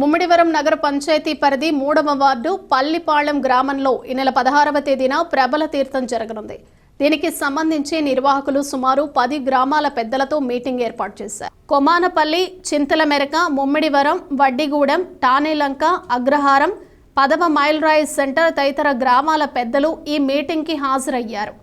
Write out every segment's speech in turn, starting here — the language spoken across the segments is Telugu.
ముమ్మిడివరం నగర పంచాయతీ పరిధి మూడవ వార్డు పల్లిపాళెం గ్రామంలో ఈ నెల పదహారవ తేదీన ప్రబల తీర్థం జరగనుంది. దీనికి సంబంధించి నిర్వాహకులు సుమారు పది గ్రామాల పెద్దలతో మీటింగ్ ఏర్పాటు చేశారు. కొమానపల్లి చింతల మెరక ముమ్మిడివరం వడ్డిగూడెం టానేలంక అగ్రహారం పదవ మైల్ రాయి సెంటర్ తదితర గ్రామాల పెద్దలు ఈ మీటింగ్కి హాజరయ్యారు.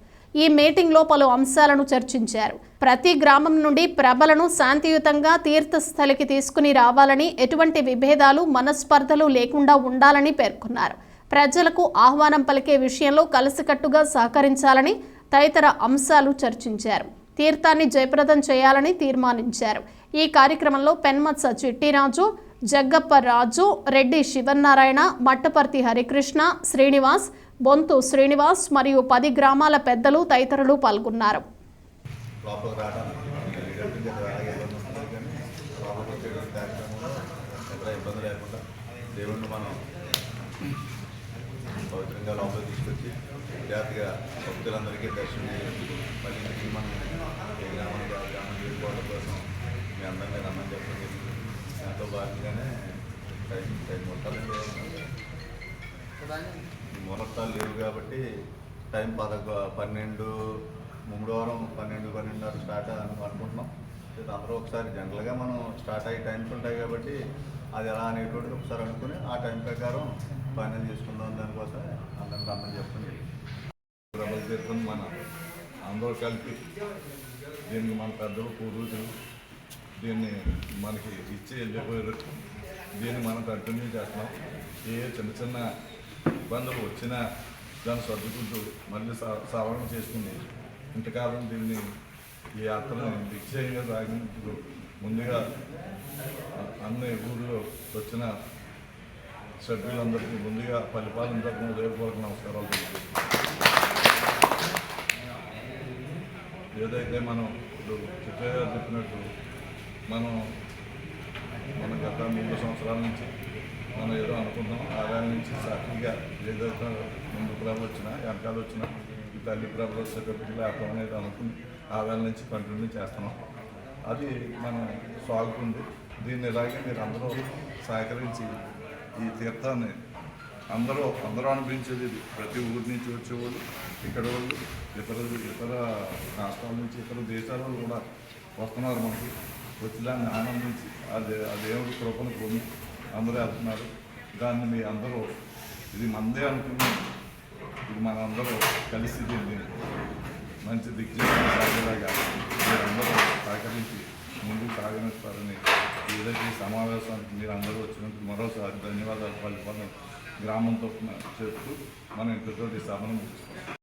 ఈ మీటింగ్లో పలు అంశాలను చర్చించారు. ప్రతి గ్రామం నుండి ప్రభలను శాంతియుతంగా తీర్థస్థలికి తీసుకుని రావాలని ఎటువంటి విభేదాలు మనస్పర్ధలు లేకుండా ఉండాలని పేర్కొన్నారు. ప్రజలకు ఆహ్వానం పలికే విషయంలో కలిసికట్టుగా సహకరించాలని తదితర అంశాలు చర్చించారు. తీర్థాన్ని జయప్రదం చేయాలని తీర్మానించారు. ఈ కార్యక్రమంలో పెన్మత్స చిట్టిరాజు జగ్గప్ప రాజు రెడ్డి శివనారాయణ మట్టపర్తి హరికృష్ణ శ్రీనివాస్ బొంతు శ్రీనివాస్ మరియు పది గ్రామాల పెద్దలు తదితరులు పాల్గొన్నారు. దేవుణ్ణి మనం పవిత్రంగా లోపలికి తీసుకొచ్చి జాగ్రత్తగా భక్తులందరికీ దర్శనం మళ్ళీ ఇంటికి మనం ఏ గ్రామానికి ఆ కోసం మీ అందరినీ రమ్మని చెప్పడం జరిగింది. దాంతో భాగంగానే టైం టైం మొత్తాలు ముహూర్తాలు లేవు కాబట్టి టైం పదకొ పన్నెండు మూడోవరం పన్నెండు పన్నెండున్నర స్టార్ట్ అని అనుకుంటున్నాం. అందరూ ఒకసారి జనరల్గా మనం స్టార్ట్ అయ్యే టైమ్స్ ఉంటాయి కాబట్టి అది ఎలా అనేటువంటిది ఒకసారి అనుకుని ఆ టైం ప్రకారం ఫైనల్ చేసుకుందాం దానికోసం అందరిని రమ్మని చెప్తుంది ప్రభల తీర్థం మన అందరూ కలిపి దీన్ని మన పెద్దలు పూర్వీకులు దీన్ని మనకి ఇచ్చి వెళ్ళిపోయారు. దీన్ని మనం కంటిన్యూ చేస్తున్నాం. ఏ చిన్న చిన్న ఇబ్బందులు వచ్చినా దాన్ని సర్దుకుంటూ మళ్ళీ సవరణ చేసుకుని ఇంతకాలం దీన్ని ఈ యాత్రను నిశ్చయంగా సాగించు ముందుగా అన్ని ఊళ్ళో వచ్చిన సభ్యులందరికీ ముందుగా పరిపాలన తరఫున ఉదయపూర్వక నమస్కారాలు ఏదైతే మనం ఇప్పుడు చిత్రయ్య చెప్పినట్టు మనం మన గత మూడు సంవత్సరాల నుంచి మనం ఏదో అనుకుంటాం. ఆదాయం నుంచి సాక్షిగా ఏదైతే ముందు ప్రభలు వచ్చినా వెనకాల వచ్చినా ఈ తల్లి ప్రభలు వచ్చేటప్పటికి లాభం అనేది అనుకుని ఆదాయం నుంచి కంటిన్యూ చేస్తున్నాం. అది మనం సాగుతుంది దీన్ని ఇలాగే మీరు అందరూ సహకరించి ఈ తీర్థాన్ని అందరూ అందరూ అనిపించేది ఇది. ప్రతి ఊరి నుంచి వచ్చేవాళ్ళు ఇక్కడ వాళ్ళు ఇతర ఇతర రాష్ట్రాల నుంచి ఇతర దేశాల వాళ్ళు కూడా వస్తున్నారు మనకి. వచ్చి దాన్ని ఆనందించి అది ఆ దేవుడి కృపను పొంది అందరూ వెళ్తున్నారు. దాన్ని మీ అందరూ ఇది మందే అనుకుని ఇది మనందరూ కలిసి దీన్ని మంచి దిగ్జయం సాగేలాగా మీరందరూ సహకరించి ముందుకు సాగనిస్తారని ఏదైతే ఈ సమావేశానికి మీరు అందరూ వచ్చినందుకు మరోసారి ధన్యవాదాలు. పలుకొని గ్రామంతో చెప్తూ మనం ఇంతతో ఈ సభను ముగిస్తాం.